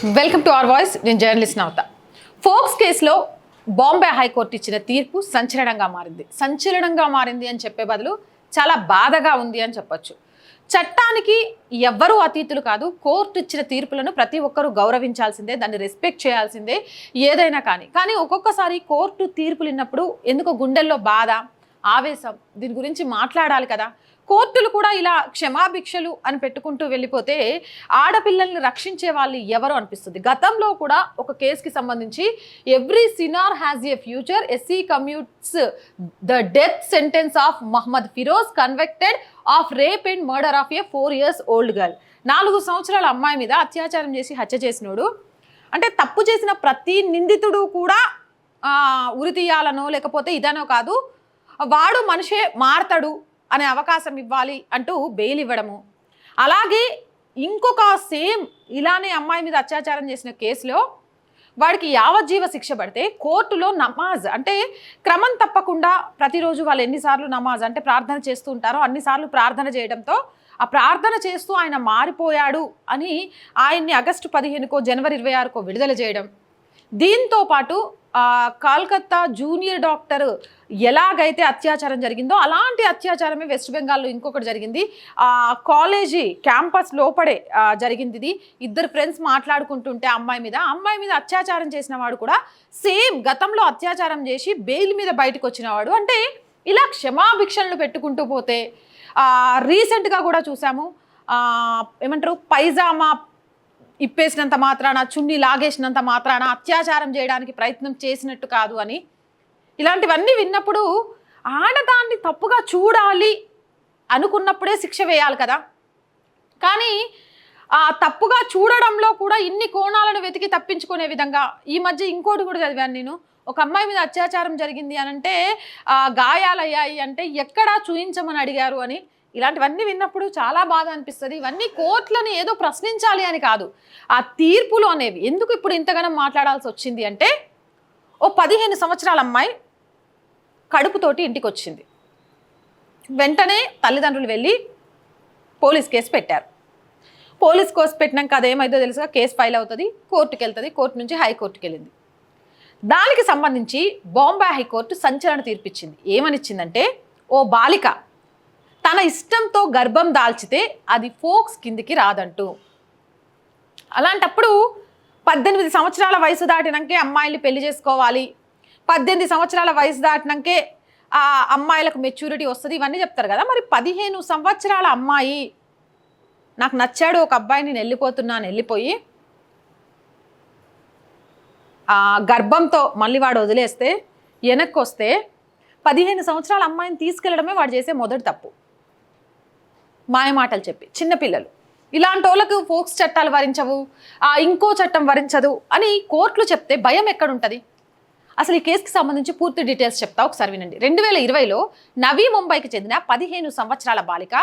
Welcome to our voice నేను journalist Navata. ఫోక్స్ కేసులో బాంబే హైకోర్టు ఇచ్చిన తీర్పు సంచలనంగా మారింది. సంచలనంగా మారింది అని చెప్పే బదులు చాలా బాధగా ఉంది అని చెప్పొచ్చు. చట్టానికి ఎవ్వరూ అతీతులు కాదు. కోర్టు ఇచ్చిన తీర్పులను ప్రతి ఒక్కరూ గౌరవించాల్సిందే దాన్ని రెస్పెక్ట్ చేయాల్సిందే ఏదైనా కానీ. కానీ ఒక్కొక్కసారి కోర్టు తీర్పులు విన్నప్పుడు ఎందుకో గుండెల్లో బాధ ఆవేశం దీని గురించి మాట్లాడాలి కదా. కోర్టులు కూడా ఇలా క్షమాభిక్షలు అని పెట్టుకుంటూ వెళ్ళిపోతే ఆడపిల్లల్ని రక్షించే వాళ్ళు ఎవరు అనిపిస్తుంది? గతంలో కూడా ఒక కేసుకి సంబంధించి every sinner has a future. SC commutes the death sentence of Mohammad Firoz convicted of rape and murder of a four years old girl. నాలుగు సంవత్సరాల అమ్మాయి మీద అత్యాచారం చేసి హత్య చేసినోడు. అంటే తప్పు చేసిన ప్రతి నిందితుడు కూడా ఆ, ఉరి తీయాలనో లేకపోతే ఇదనో కాదు వాడు మనిషే మారతాడు. అనే అవకాశం ఇవ్వాలి అంటూ బెయిల్ ఇవ్వడము. అలాగే ఇంకొక సేమ్ ఇలానే అమ్మాయి మీద అత్యాచారం చేసిన కేసులో వాడికి యావజ్జీవ శిక్ష పడితే కోర్టులో నమాజ్ అంటే క్రమం తప్పకుండా ప్రతిరోజు వాళ్ళు ఎన్నిసార్లు నమాజ్ అంటే ప్రార్థన చేస్తూ ఉంటారో అన్నిసార్లు ప్రార్థన చేయడంతో ఆ ప్రార్థన చేస్తూ ఆయన మారిపోయాడు అని ఆయన్ని ఆగస్టు పదిహేనుకో జనవరి ఇరవై ఆరుకో విడుదల చేయడం. దీంతో పాటు కాల్కత్తా జూనియర్ డాక్టర్ ఎలాగైతే అత్యాచారం జరిగిందో అలాంటి అత్యాచారమే వెస్ట్ బెంగాల్లో ఇంకొకటి జరిగింది. కాలేజీ క్యాంపస్ లోపడే జరిగింది ఇది. ఇద్దరు ఫ్రెండ్స్ మాట్లాడుకుంటుంటే అమ్మాయి మీద అమ్మాయి మీద అత్యాచారం చేసిన వాడు కూడా సేమ్ గతంలో అత్యాచారం చేసి బెయిల్ మీద బయటకు వచ్చినవాడు అంటే ఇలా క్షమాభిక్షణలు పెట్టుకుంటూ పోతే రీసెంట్గా కూడా చూసాము. ఏమంటారు? పైజామా ఇప్పేసినంత మాత్రాన చున్ని లాగేసినంత మాత్రాన అత్యాచారం చేయడానికి ప్రయత్నం చేసినట్టు కాదు అని. ఇలాంటివన్నీ విన్నప్పుడు ఆడదాన్ని తప్పుగా చూడాలి అనుకున్నప్పుడే శిక్ష వేయాలి కదా. కానీ ఆ తప్పుగా చూడడంలో కూడా ఇన్ని కోణాలను వెతికి తప్పించుకునే విధంగా ఈ మధ్య ఇంకోటి కూడా చదివాను నేను. ఒక అమ్మాయి మీద అత్యాచారం జరిగింది అని అంటే గాయాలయ్యాయి అంటే ఎక్కడా చూయించమని అడిగారు అని. ఇలాంటివన్నీ విన్నప్పుడు చాలా బాధ అనిపిస్తుంది. ఇవన్నీ కోర్టులను ఏదో ప్రశ్నించాలి అని కాదు. ఆ తీర్పులు అనేవి ఎందుకు ఇప్పుడు ఇంతగానం మాట్లాడాల్సి వచ్చింది అంటే ఓ పదిహేను సంవత్సరాల అమ్మాయి కడుపుతోటి ఇంటికి వచ్చింది వెంటనే తల్లిదండ్రులు వెళ్ళి పోలీస్ కేసు పెట్టారు. పోలీస్ కేసు పెట్టినాక అదేమైందో తెలుసుగా కేసు ఫైల్ అవుతుంది కోర్టుకి వెళ్తుంది కోర్టు నుంచి హైకోర్టుకి వెళ్ళింది దానికి సంబంధించి బాంబే హైకోర్టు సంచలన తీర్పిచ్చింది. ఏమనిచ్చిందంటే ఓ బాలిక తన ఇష్టంతో గర్భం దాల్చితే అది ఫోక్స్ కిందికి రాదంటూ. అలాంటప్పుడు పద్దెనిమిది సంవత్సరాల వయసు దాటినాకే అమ్మాయిల్ని పెళ్ళి చేసుకోవాలి. పద్దెనిమిది సంవత్సరాల వయసు దాటినాకే ఆ అమ్మాయిలకు మెచ్యూరిటీ వస్తుంది. ఇవన్నీ చెప్తారు కదా. మరి పదిహేను సంవత్సరాల అమ్మాయి నాకు నచ్చాడు ఒక అబ్బాయి నేను వెళ్ళిపోతున్నాను వెళ్ళిపోయి ఆ గర్భంతో మళ్ళీ వాడు వదిలేస్తే వెనక్కి వస్తే పదిహేను సంవత్సరాల అమ్మాయిని తీసుకెళ్ళడమే వాడు చేసే మొదటి తప్పు. మాయమాటలు చెప్పి చిన్నపిల్లలు ఇలాంటి వాళ్ళకు ఫోక్స్ చట్టాలు వరించవు ఆ ఇంకో చట్టం వరించదు అని కోర్టులు చెప్తే భయం ఎక్కడుంటుంది? అసలు ఈ కేసుకి సంబంధించి పూర్తి డీటెయిల్స్ చెప్తా ఒకసారి వినండి. రెండు వేల ఇరవైలో నవీ ముంబైకి చెందిన పదిహేను సంవత్సరాల బాలిక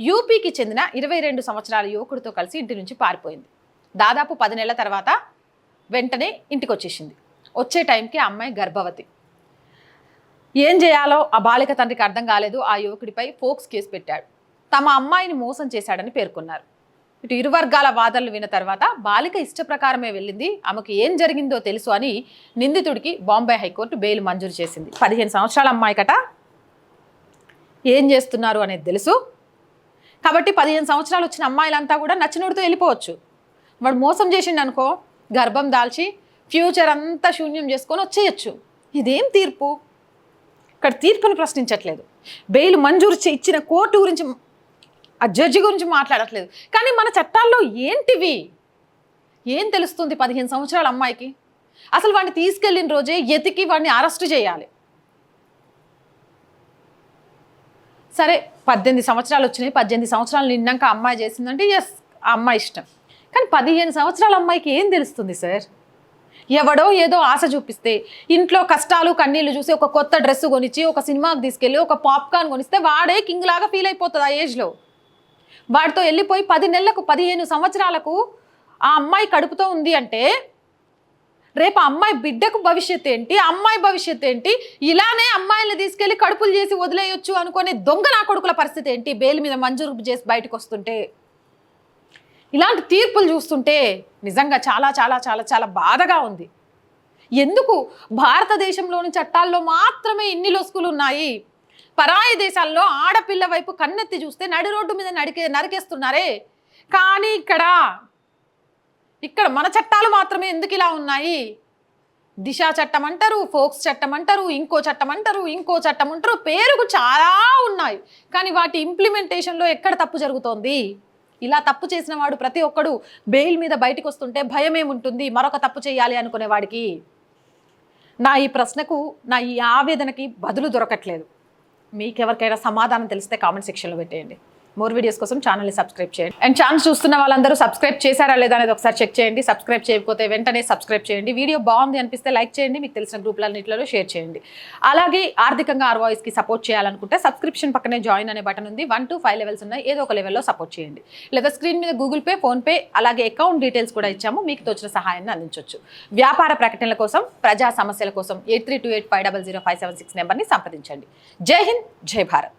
యూపీకి చెందిన ఇరవై రెండు సంవత్సరాల యువకుడితో కలిసి ఇంటి నుంచి పారిపోయింది. దాదాపు పది నెలల తర్వాత వెంటనే ఇంటికి వచ్చేసింది వచ్చే టైంకి ఆ అమ్మాయి గర్భవతి. ఏం చేయాలో ఆ బాలిక తండ్రికి అర్థం కాలేదు. ఆ యువకుడిపై ఫోక్స్ కేసు పెట్టాడు. తమ అమ్మాయిని మోసం చేశాడని పేర్కొన్నారు. ఇటు ఇరు వర్గాల వాదనలు విన్న తర్వాత బాలిక ఇష్ట ప్రకారమే వెళ్ళింది ఆమెకు ఏం జరిగిందో తెలుసు అని నిందితుడికి బాంబే హైకోర్టు బెయిల్ మంజూరు చేసింది. పదిహేను సంవత్సరాల అమ్మాయి కట ఏం చేస్తున్నారు అనేది తెలుసు. కాబట్టి పదిహేను సంవత్సరాలు వచ్చిన అమ్మాయిలంతా కూడా నచ్చినోడితో వెళ్ళిపోవచ్చు. వాడు మోసం చేసిండు అనుకో గర్భం దాల్చి ఫ్యూచర్ అంతా శూన్యం చేసుకొని వచ్చేయచ్చు. ఇదేం తీర్పు? ఇక్కడ తీర్పును ప్రశ్నించట్లేదు. బెయిల్ మంజూరు చే- ఇచ్చిన కోర్టు గురించి ఆ జడ్జి గురించి మాట్లాడట్లేదు. కానీ మన చట్టాల్లో ఏంటివి? ఏం తెలుస్తుంది పదిహేను సంవత్సరాల అమ్మాయికి? అసలు వాడిని తీసుకెళ్ళిన రోజే ఎతికి వాడిని అరెస్ట్ చేయాలి. సరే పద్దెనిమిది సంవత్సరాలు వచ్చినాయి. పద్దెనిమిది సంవత్సరాలు నిన్నాక అమ్మాయి చేసిందంటే ఎస్ ఆ అమ్మాయి ఇష్టం. కానీ పదిహేను సంవత్సరాల అమ్మాయికి ఏం తెలుస్తుంది సార్ ఎవడో ఏదో ఆశ చూపిస్తే ఇంట్లో కష్టాలు కన్నీళ్ళు చూసి ఒక కొత్త డ్రెస్ కొనిచ్చి ఒక సినిమాకి తీసుకెళ్ళి ఒక పాప్కార్న్ కొనిస్తే వాడే కింగ్ లాగా ఫీల్ అయిపోతుంది ఆ ఏజ్లో వాడితో వెళ్ళిపోయి పది నెలలకు పదిహేను సంవత్సరాలకు ఆ అమ్మాయి కడుపుతో ఉంది అంటే రేపు అమ్మాయి బిడ్డకు భవిష్యత్ ఏంటి అమ్మాయి భవిష్యత్ ఏంటి ఇలానే అమ్మాయిని తీసుకెళ్ళి కడుపులు చేసి వదిలేయొచ్చు అనుకునే దొంగ నా కొడుకుల పరిస్థితి ఏంటి? బెయిల్ మీద మంజూరు చేసి బయటకు వస్తుంటే ఇలాంటి తీర్పులు చూస్తుంటే నిజంగా చాలా చాలా చాలా చాలా బాధగా ఉంది. ఎందుకు? భారతదేశంలోని చట్టాల్లో మాత్రమే ఇన్ని లొసుకులు ఉన్నాయి. పరాయి దేశాల్లో ఆడపిల్ల వైపు కన్నెత్తి చూస్తే నడి రోడ్డు మీద నడికే నరికేస్తున్నారే. కానీ ఇక్కడ ఇక్కడ మన చట్టాలు మాత్రమే ఎందుకు ఇలా ఉన్నాయి? దిశ చట్టం అంటారు ఫోక్స్ చట్టం అంటారు ఇంకో చట్టం అంటారు ఇంకో చట్టం అంటారు పేరుకు చాలా ఉన్నాయి. కానీ వాటి ఇంప్లిమెంటేషన్లో ఎక్కడ తప్పు జరుగుతోంది? ఇలా తప్పు చేసిన వాడు ప్రతి ఒక్కడు బెయిల్ మీద బయటకు వస్తుంటే భయం ఏముంటుంది మరొక తప్పు చేయాలి అనుకునే వాడికి. నా ఈ ప్రశ్నకు నా ఈ ఆవేదనకి బదులు దొరకట్లేదు. మీకెవరికైనా సమాధానం తెలిస్తే కామెంట్ సెక్షన్లో పెట్టేయండి. మోర్ వీడియోస్ కోసం ఛానల్ని సబ్స్క్రైబ్ చేయండి. అండ్ ఛానల్ చూస్తున్న వాళ్ళందరూ సబ్స్క్రైబ్ చేశారా లేదా అనేది ఒకసారి చెక్ చేయండి. సబ్స్క్రైబ్ చేయకపోతే వెంటనే సబ్స్క్రైబ్ చేయండి. వీడియో బాగుంది అనిపిస్తే లైక్ చేయండి. మీకు తెలిసిన గ్రూప్లన్నింటిలో షేర్ చేయండి. అలాగే ఆర్థికంగా ఆర్ వాయిస్కి సపోర్ట్ చేయాలనుకుంటే సబ్స్క్రిప్షన్ పక్కనే జాయిన్ అనే బటన్ ఉంది. వన్ టు ఫైవ్ లెవెల్స్ ఉన్నాయి. ఏదో ఒక లెవెల్లో సపోర్ట్ చేయండి. లేదా స్క్రీన్ మీద గూగుల్ పే ఫోన్పే అలాగే అకౌంట్ డీటెయిల్స్ కూడా ఇచ్చాము. మీకు తోచిన సహాయాన్ని అందించవచ్చు వ్యాపార ప్రకటనల కోసం ప్రజా సమస్యల కోసం eight three two eight five double zero five seven six నెంబర్ని సంప్రదించండి. జై హింద్ జై భారత్.